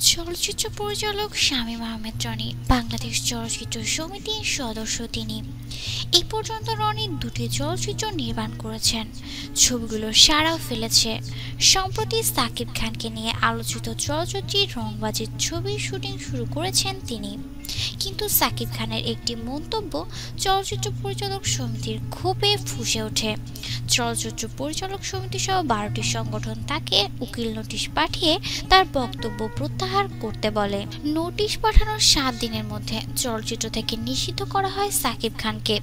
চলচ্চিত্র পরিচালক শামীম আহমেদ রনি, বাংলাদেশ চলচ্চিত্র সমিতির সদস্য তিনি। এ পর্যন্ত রনি দুটি চলচ্চিত্র নির্মাণ করেছেন। ছবিগুলো সারাও ফেলেছে। সম্প্রতি সাকিব খানকে নিয়ে আলোচিত চলচ্চিত্রটি রংবাজির ছবির শুটিং শুরু করেছেন তিনি। কিন্তু সাকিব খানের একটি মন্তব্য চলচ্চিত্র পরিচালক সমিতির ক্ষোভে ফুসে ওঠে। চলচ্চিত্র পরিচালক সমিতি সহ বারোটি সংগঠন তাকে উকিল নোটিশ পাঠিয়ে তার বক্তব্য প্রত্যাহার করতে বলে। নোটিশ পাঠানোর সাত দিনের মধ্যে চলচ্চিত্র থেকে নিষিদ্ধ করা হয় সাকিব খানকে।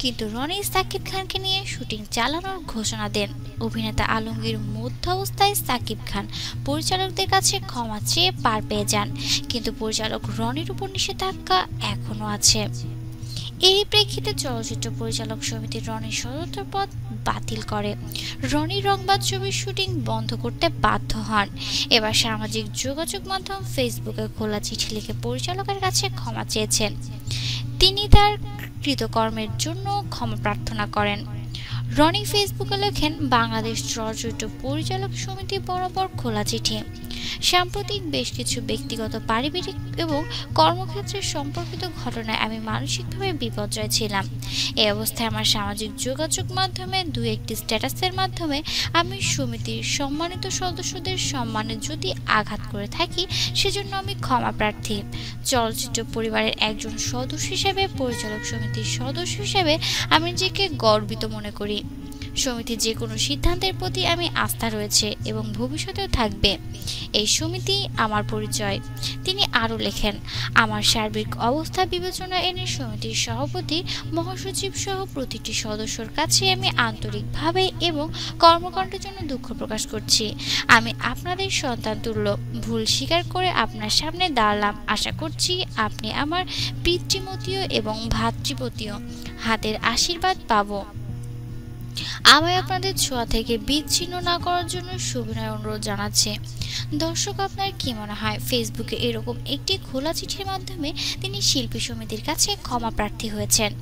কিন্তু রনি সাকিব খানকে নিয়ে শুটিং চালানোর ঘোষণা দেন। অভিনেতা আলমগীর মধ্য অবস্থায় সাকিব খান পরিচালকদের কাছে ক্ষমা চেয়ে পার পেয়ে যান। কিন্তু পরিচালক রনির উপর নিষেধাজ্ঞা এখনও আছে। এই প্রেক্ষিতে চলচ্চিত্র পরিচালক সমিতি রনির সদস্য পদ বাতিল করে। রনি রংবাদ ছবির শুটিং বন্ধ করতে বাধ্য হন। এবার সামাজিক যোগাযোগ মাধ্যম ফেসবুকে খোলা চিঠি লিখে পরিচালকের কাছে ক্ষমা চেয়েছেন। তিনি তার কৃতকর্মের জন্য ক্ষমা প্রার্থনা করেন। রনি ফেসবুকে লেখেন, বাংলাদেশ চলচ্চিত্র পরিচালক সমিতি বরাবর খোলা চিঠি। সাম্প্রতিক বেশ কিছু ব্যক্তিগত, পারিবারিক এবং কর্মক্ষেত্রে সম্পর্কিত ঘটনায় আমি মানসিকভাবে বিপর্যয় ছিলাম। এই অবস্থায় আমার সামাজিক যোগাযোগ মাধ্যমে দু একটি স্ট্যাটাসের মাধ্যমে আমি সমিতির সম্মানিত সদস্যদের সম্মানে যদি আঘাত করে থাকি, সেজন্য আমি ক্ষমা প্রার্থী। চলচ্চিত্র পরিবারের একজন সদস্য হিসেবে, পরিচালক সমিতির সদস্য হিসেবে আমি নিজেকে গর্বিত মনে করি। সমিতির যে কোনো সিদ্ধান্তের প্রতি আমি আস্থা রয়েছে এবং ভবিষ্যতেও থাকবে। এই সমিতি আমার পরিচয়। তিনি আরও লেখেন, আমার সার্বিক অবস্থা বিবেচনা এনে সমিতির সভাপতি, মহাসচিব সহ প্রতিটি সদস্যর কাছে আমি আন্তরিকভাবে এবং কর্মকাণ্ডের জন্য দুঃখ প্রকাশ করছি। আমি আপনাদের সন্তান তুল্য। ভুল স্বীকার করে আপনার সামনে দাঁড়ালাম। আশা করছি আপনি আমার পিতৃমতীয় এবং ভাতৃপতীয় হাতের আশীর্বাদ পাবো। আমায় আপনাদের ছোঁয়া থেকে বিচ্ছিন্ন না করার জন্য সুবিনয় অনুরোধ জানাচ্ছে। দর্শক, আপনার কি মনে হয়, ফেসবুকে এরকম একটি খোলা চিঠির মাধ্যমে তিনি শিল্পী সমিতির কাছে ক্ষমা প্রার্থী হয়েছেন?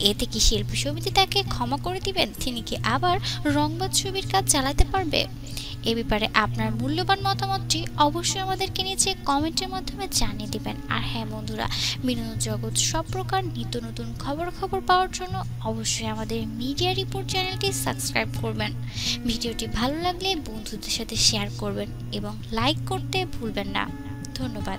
এতে কি শিল্পী সমিতি তাকে ক্ষমা করে দিবেন? তিনি কি আবার রংবাদ ছবির কাজ চালাতে পারবে? এ ব্যাপারে আপনার মূল্যবান মতামতটি অবশ্যই আমাদেরকে নিচে কমেন্টের মাধ্যমে জানিয়ে দিবেন। আর হ্যাঁ বন্ধুরা বিনোদন জগৎ সব প্রকার নিত্য নতুন খবর খবর পাওয়ার জন্য অবশ্যই আমাদের মিডিয়া রিপোর্ট চ্যানেলটি সাবস্ক্রাইব করবেন। ভিডিওটি ভালো লাগলে বন্ধুদের সাথে শেয়ার করবেন এবং লাইক করতে ভুলবেন না। ধন্যবাদ।